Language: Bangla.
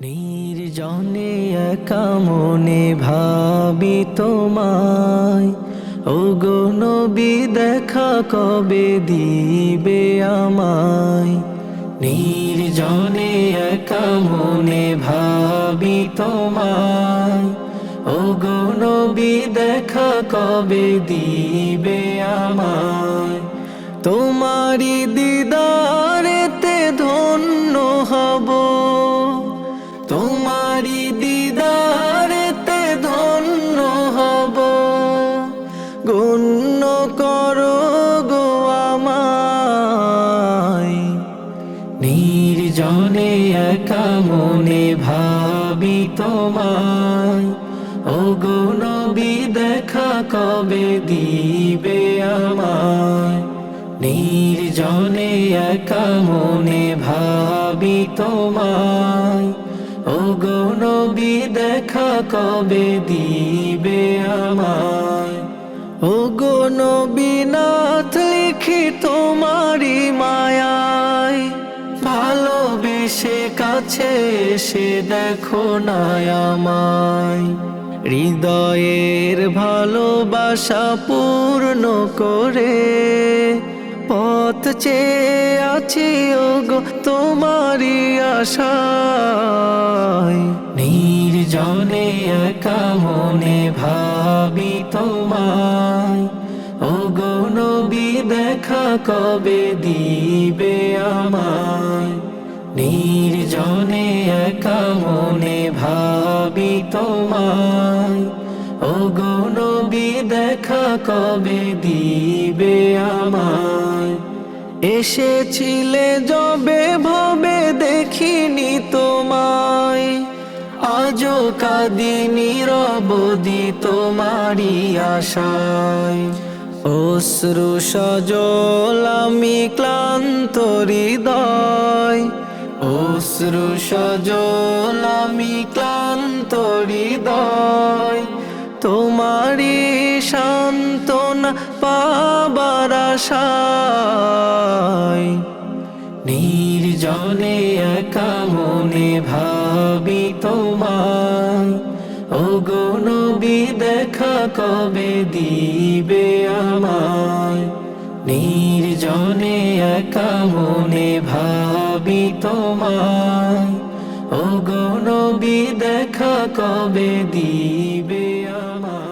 নির্জনে একা মনে ভাবি তোমায়। ও গো নবী, দেখা কবে দিবে আমায়? নির্জনে একা মনে ভাবি তোমায়। ও গো নবী, দেখা কবে দিবে আমায়? তোমারি দিদারেতে নির্জনে একা মনে ভাবি তোমায়। ও গো নবী, দেখা কবে দিবে আমায়? নির্জনে একা মনে ভাবি তোমায়। ও গো নবী, দেখা কবে দিবে আমায়? ও গো নবী নাথ লিখি তোমারি মায়ায় ভালোবেসে কাছে এসে দেখো না আমায়। হৃদয়ের ভালোবাসা পূর্ণ করে পথ চেয়ে আছি গো তোমারি আশায়। নির্জনে একা মনে ভাবি তোমায়। ও গো নবী, দেখা কবে দিবে আমায়? নির্জনে একা মনে ভাবি তোমায়। ও গো নবী, দেখা কবে দিবে আমায়? এসেছিলে যবে ভবে, দেখিনি তোমায়। আজও কাদিনী রবদি তোমারি আশায়। অশ্রু সজল, আমি ক্লান্ত হৃদয়। অশ্রু সজল, আমি ক্লান্ত হৃদয়। তোমারি শান্তনা পাবার আশায়। নির্জনে একা মনে ভাবি তোমায়। ও নবী, দেখা কবে দিবে আমায়? নির্জনে একা মনে ভাবি নবী তোমায় ও গো নবী দেখা কবে দিবে আমার